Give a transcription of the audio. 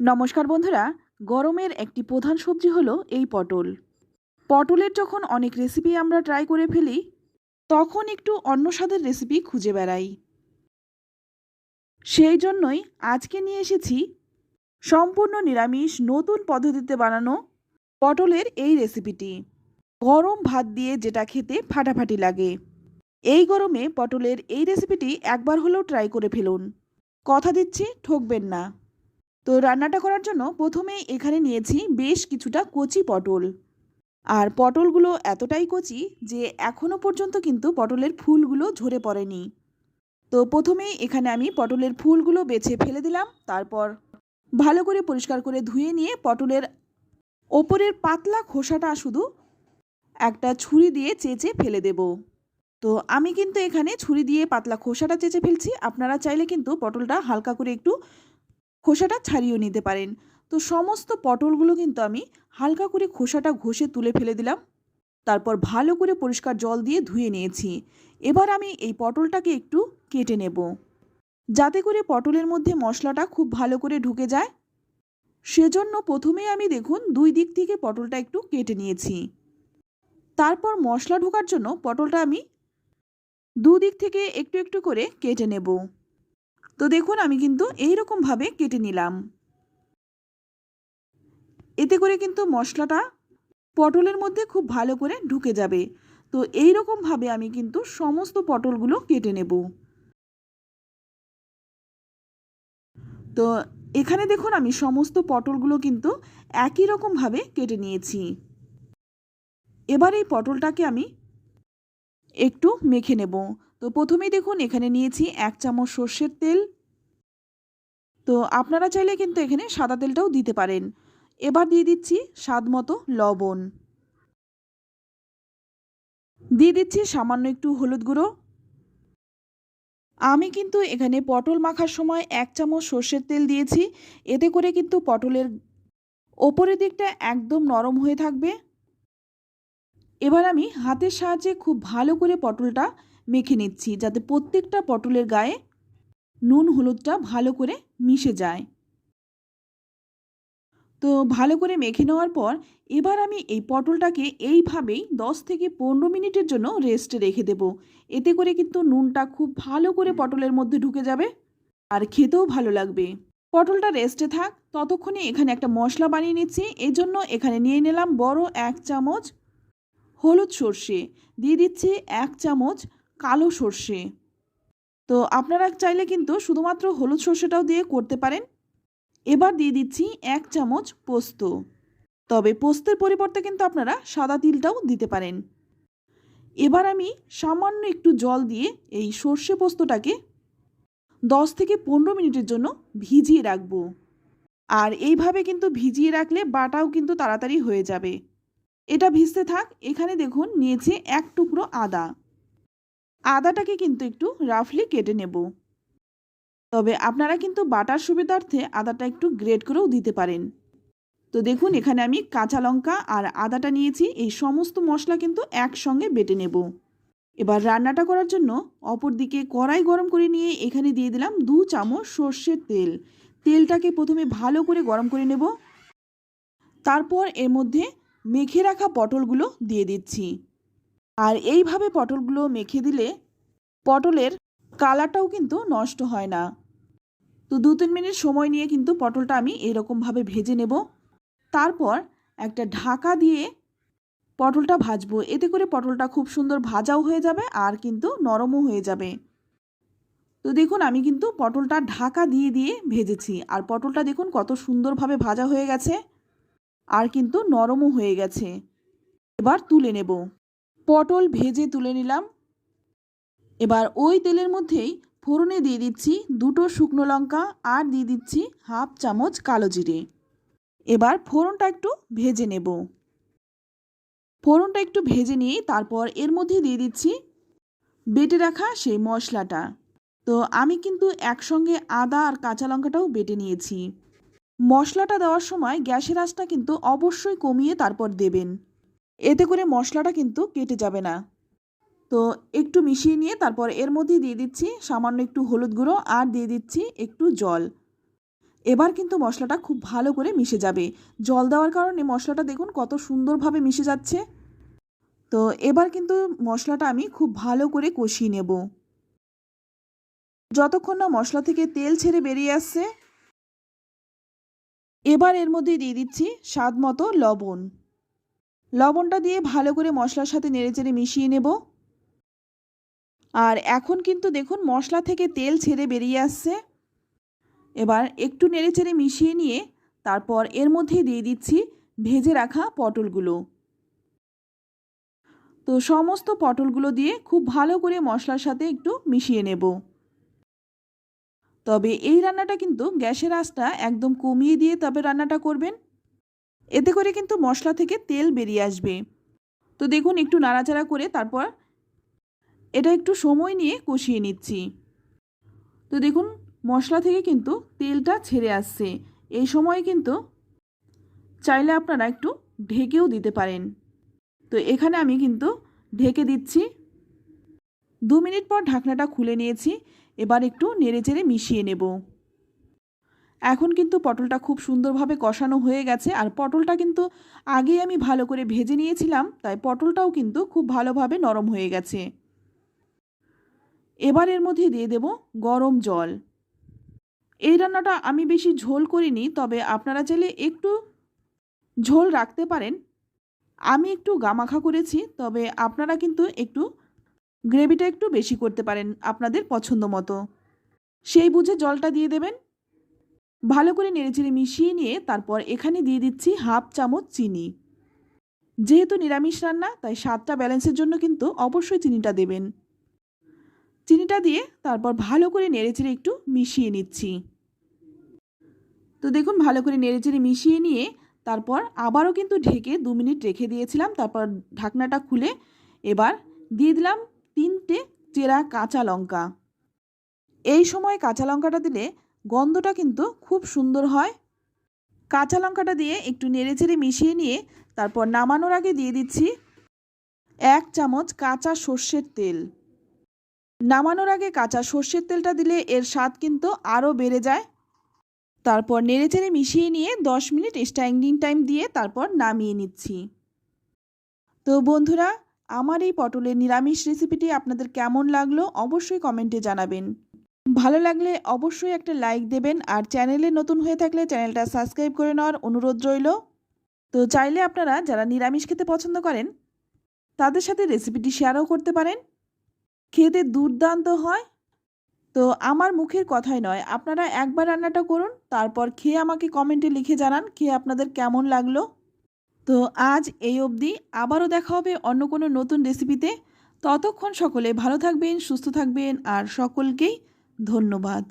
নমস্কার বন্ধুরা, গরমের একটি প্রধান সবজি হলো এই পটল। পটলের যখন অনেক রেসিপি আমরা ট্রাই করে ফেলি, তখন একটু অন্য স্বাদের রেসিপি খুঁজে বেড়াই। সেই জন্যই আজকে নিয়ে এসেছি সম্পূর্ণ নিরামিষ নতুন পদ্ধতিতে বানানো পটলের এই রেসিপিটি গরম ভাত দিয়ে যেটা খেতে ফাটাফাটি লাগে। এই গরমে পটলের এই রেসিপিটি একবার হলেও ট্রাই করে ফেলুন। কথা দিচ্ছি, ঠকবেন না। তো রান্নাটা করার জন্য প্রথমেই এখানে নিয়েছি বেশ কিছুটা কচি পটল। আর পটলগুলো এতটাই কচি যে এখনও পর্যন্ত কিন্তু পটলের ফুলগুলো ঝরে পড়েনি। তো প্রথমেই এখানে আমি পটলের ফুলগুলো বেছে ফেলে দিলাম, তারপর ভালো করে পরিষ্কার করে ধুয়ে নিয়ে পটলের ওপরের পাতলা খোসাটা শুধু একটা ছুরি দিয়ে চেঁচে ফেলে দেব। তো আমি কিন্তু এখানে ছুরি দিয়ে পাতলা খোসাটা চেঁচে ফেলছি, আপনারা চাইলে কিন্তু পটলটা হালকা করে একটু খোসাটা ছাড়িয়েও নিতে পারেন। তো সমস্ত পটলগুলো কিন্তু আমি হালকা করে খোসাটা ঘষে তুলে ফেলে দিলাম। তারপর ভালো করে পরিষ্কার জল দিয়ে ধুয়ে নিয়েছি। এবার আমি এই পটলটাকে একটু কেটে নেব। যাতে করে পটলের মধ্যে মশলাটা খুব ভালো করে ঢুকে যায়। সেজন্য প্রথমেই আমি দেখুন দুই দিক থেকে পটলটা একটু কেটে নিয়েছি। তারপর মশলা ঢোকার জন্য পটলটা আমি দুদিক থেকে একটু একটু করে কেটে নেব। তো দেখুন, আমি কিন্তু এই রকমভাবে কেটে নিলাম। এতে করে কিন্তু মশলাটা পটলের মধ্যে খুব ভালো করে ঢুকে যাবে। তো এই রকমভাবে আমি কিন্তু সমস্ত পটলগুলো কেটে নেব। তো এখানে দেখুন, আমি সমস্ত পটলগুলো কিন্তু একই রকমভাবে কেটে নিয়েছি। এবার এই পটলটাকে আমি একটু মেখে নেব। তো প্রথমেই দেখুন এখানে নিয়েছি এক চামচ সর্ষের তেল। তো আপনারা চাইলে কিন্তু এখানে সাদা তেলটাও দিতে পারেন। এবার দিয়ে দিচ্ছি স্বাদ মতো লবণ। দিয়ে দিচ্ছি সামান্য একটু হলুদ গুঁড়ো। আমি কিন্তু এখানে পটল মাখার সময় এক চামচ সর্ষের তেল দিয়েছি। এতে করে কিন্তু পটলের ওপরের দিকটা একদম নরম হয়ে থাকবে। এবার আমি হাতের সাহায্যে খুব ভালো করে পটলটা মেখে নিচ্ছি যাতে প্রত্যেকটা পটলের গায়ে নুন হলুদটা ভালো করে মিশে যায়। তো ভালো করে মেখে নেওয়ার পর এবার আমি এই পটলটাকে এইভাবেই দশ থেকে পনেরো মিনিটের জন্য রেস্টে রেখে দেব। এতে করে কিন্তু নুনটা খুব ভালো করে পটলের মধ্যে ঢুকে যাবে আর খেতেও ভালো লাগবে। পটলটা রেস্টে থাক, ততক্ষণে এখানে একটা মশলা বানিয়ে নিচ্ছি। এজন্য এখানে নিয়ে নিলাম বড় এক চামচ হলুদ সর্ষে। দিয়ে দিচ্ছি এক চামচ কালো সর্ষে। তো আপনারা চাইলে কিন্তু শুধুমাত্র হলুদ সর্ষেটাও দিয়ে করতে পারেন। এবার দিয়ে দিচ্ছি এক চামচ পোস্ত। তবে পোস্তের পরিবর্তে কিন্তু আপনারা সাদা তিলটাও দিতে পারেন। এবার আমি সামান্য একটু জল দিয়ে এই সর্ষে পোস্তটাকে দশ থেকে পনেরো মিনিটের জন্য ভিজিয়ে রাখব। আর এইভাবে কিন্তু ভিজিয়ে রাখলে বাটাও কিন্তু তাড়াতাড়ি হয়ে যাবে। এটা ভিজতে থাক, এখানে দেখুন নিয়েছে এক টুকরো আদা। আদাটাকে কিন্তু একটু রাফলি কেটে নেব। তবে আপনারা কিন্তু বাটার সুবিধার্থে আদাটা একটু গ্রেড করেও দিতে পারেন। তো দেখুন, এখানে আমি কাঁচা লঙ্কা আর আদাটা নিয়েছি। এই সমস্ত মশলা কিন্তু একসঙ্গে বেটে নেব। এবার রান্নাটা করার জন্য অপর দিকে কড়াই গরম করে নিয়ে এখানে দিয়ে দিলাম দু চামচ সর্ষের তেল। তেলটাকে প্রথমে ভালো করে গরম করে নেব। তারপর এর মধ্যে মেখে রাখা পটলগুলো দিয়ে দিচ্ছি। আর এইভাবে পটলগুলো মেখে দিলে পটলের কালারটাও কিন্তু নষ্ট হয় না। তো দু তিন মিনিট সময় নিয়ে কিন্তু পটলটা আমি এরকমভাবে ভেজে নেব। তারপর একটা ঢাকা দিয়ে পটলটা ভাজবো। এতে করে পটলটা খুব সুন্দর ভাজাও হয়ে যাবে আর কিন্তু নরমও হয়ে যাবে। তো দেখুন, আমি কিন্তু পটলটা ঢাকা দিয়ে দিয়ে ভেজেছি। আর পটলটা দেখুন, কত সুন্দরভাবে ভাজা হয়ে গেছে। আর কিন্তু নরমও হয়ে গেছে। এবার তুলে নেব। পটল ভেজে তুলে নিলাম। এবার ওই তেলের মধ্যেই ফোড়নে দিয়ে দিচ্ছি দুটো শুকনো লঙ্কা আর দিয়ে দিচ্ছি হাফ চামচ কালো জিরে। এবার ফোড়নটা একটু ভেজে নেব। ফোড়নটা একটু ভেজে নিয়ে তারপর এর মধ্যে দিয়ে দিচ্ছি বেটে রাখা সেই মশলাটা। তো আমি কিন্তু একসঙ্গে আদা আর কাঁচা লঙ্কাটাও বেটে নিয়েছি। মশলাটা দেওয়ার সময় গ্যাসের আঁচটা কিন্তু অবশ্যই কমিয়ে তারপর দেবেন। এতে করে মশলাটা কিন্তু কেটে যাবে না। তো একটু মিশিয়ে নিয়ে তারপর এর মধ্যে দিয়ে দিচ্ছি সামান্য একটু হলুদ গুঁড়ো আর দিয়ে দিচ্ছি একটু জল। এবার কিন্তু মশলাটা খুব ভালো করে মিশে যাবে। জল দেওয়ার কারণে মশলাটা দেখুন কত সুন্দরভাবে মিশে যাচ্ছে। তো এবার কিন্তু মশলাটা আমি খুব ভালো করে কষিয়ে নেব। যতক্ষণ না মশলা থেকে তেল ছেড়ে বেরিয়ে আসছে, এবার এর মধ্যে দিয়ে দিচ্ছি স্বাদ মতো লবণ। লবণটা দিয়ে ভালো করে মশলার সাথে নেড়েচেড়ে মিশিয়ে নেব। আর এখন কিন্তু দেখুন মশলা থেকে তেল ছেড়ে বেরিয়ে আসছে। এবার একটু নেড়েচেড়ে মিশিয়ে নিয়ে তারপর এর মধ্যে দিয়ে দিচ্ছি ভেজে রাখা পটলগুলো। তো সমস্ত পটলগুলো দিয়ে খুব ভালো করে মশলার সাথে একটু মিশিয়ে নেব। তবে এই রান্নাটা কিন্তু গ্যাসের আঁচটা একদম কমিয়ে দিয়ে তবে রান্নাটা করবেন। এতে করে কিন্তু মশলা থেকে তেল বেরিয়ে আসবে। তো দেখুন, একটু নাড়াচাড়া করে তারপর এটা একটু সময় নিয়ে কষিয়ে নিচ্ছি। তো দেখুন, মশলা থেকে কিন্তু তেলটা ছেড়ে আসছে। এই সময় কিন্তু চাইলে আপনারা একটু ঢেকেও দিতে পারেন। তো এখানে আমি কিন্তু ঢেকে দিচ্ছি। দু মিনিট পর ঢাকনাটা খুলে নিয়েছি। এবার একটু নেড়েচেড়ে মিশিয়ে নেব। এখন কিন্তু পটলটা খুব সুন্দরভাবে কষানো হয়ে গেছে আর পটলটা কিন্তু আগে আমি ভালো করে ভেজে নিয়েছিলাম, তাই পটলটাও কিন্তু খুব ভালোভাবে নরম হয়ে গেছে। এবার এর মধ্যে দিয়ে দেব গরম জল। এই রান্নাটা আমি বেশি ঝোল করিনি, তবে আপনারা চাইলে একটু ঝোল রাখতে পারেন। আমি একটু গামাখা করেছি, তবে আপনারা কিন্তু একটু গ্রেভিটা একটু বেশি করতে পারেন আপনাদের পছন্দ মতো। সেই বুঝে জলটা দিয়ে দেবেন। ভালো করে নেড়েচেড়ে মিশিয়ে নিয়ে তারপর এখানে দিয়ে দিচ্ছি হাফ চামচ চিনি। যেহেতু নিরামিষ রান্না, তাই স্বাদটা ব্যালেন্সের জন্য কিন্তু অবশ্যই চিনিটা দেবেন। চিনিটা দিয়ে তারপর ভালো করে নেড়েচেড়ে একটু মিশিয়ে নিচ্ছি। তো দেখুন, ভালো করে নেড়েচেড়ে মিশিয়ে নিয়ে তারপর আবারও কিন্তু ঢেকে দু মিনিট রেখে দিয়েছিলাম, তারপর ঢাকনাটা খুলে এবার দিয়ে দিলাম তিনটে চেরা কাঁচা লঙ্কা। এই সময় কাঁচা লঙ্কাটা দিলে গন্ধটা কিন্তু খুব সুন্দর হয়। কাঁচা লঙ্কাটা দিয়ে একটু নেড়েচেড়ে মিশিয়ে নিয়ে তারপর নামানোর আগে দিয়ে দিচ্ছি এক চামচ কাঁচা সর্ষের তেল। নামানোর আগে কাঁচা সর্ষের তেলটা দিলে এর স্বাদ কিন্তু আরও বেড়ে যায়। তারপর নেড়েচেড়ে মিশিয়ে নিয়ে দশ মিনিট স্ট্যান্ডিং টাইম দিয়ে তারপর নামিয়ে নিচ্ছি। তো বন্ধুরা, আমার এই পটলের নিরামিষ রেসিপিটি আপনাদের কেমন লাগল অবশ্যই কমেন্টে জানাবেন। ভালো লাগলে অবশ্যই একটা লাইক দেবেন আর চ্যানেলে নতুন হয়ে থাকলে চ্যানেলটা সাবস্ক্রাইব করে নেওয়ার অনুরোধ রইল। তো চাইলে আপনারা যারা নিরামিষ খেতে পছন্দ করেন, তাদের সাথে রেসিপিটি শেয়ারও করতে পারেন। খেতে দুর্দান্ত হয়। তো আমার মুখের কথাই নয়, আপনারা একবার রান্নাটা করুন, তারপর খেয়ে আমাকে কমেন্টে লিখে জানান খেয়ে আপনাদের কেমন লাগল। তো আজ এই অবধি, আবারও দেখা হবে অন্য কোনো নতুন রেসিপিতে ততক্ষণ সকলে ভালো থাকবেন, সুস্থ থাকবেন, আর সকলকেই ধন্যবাদ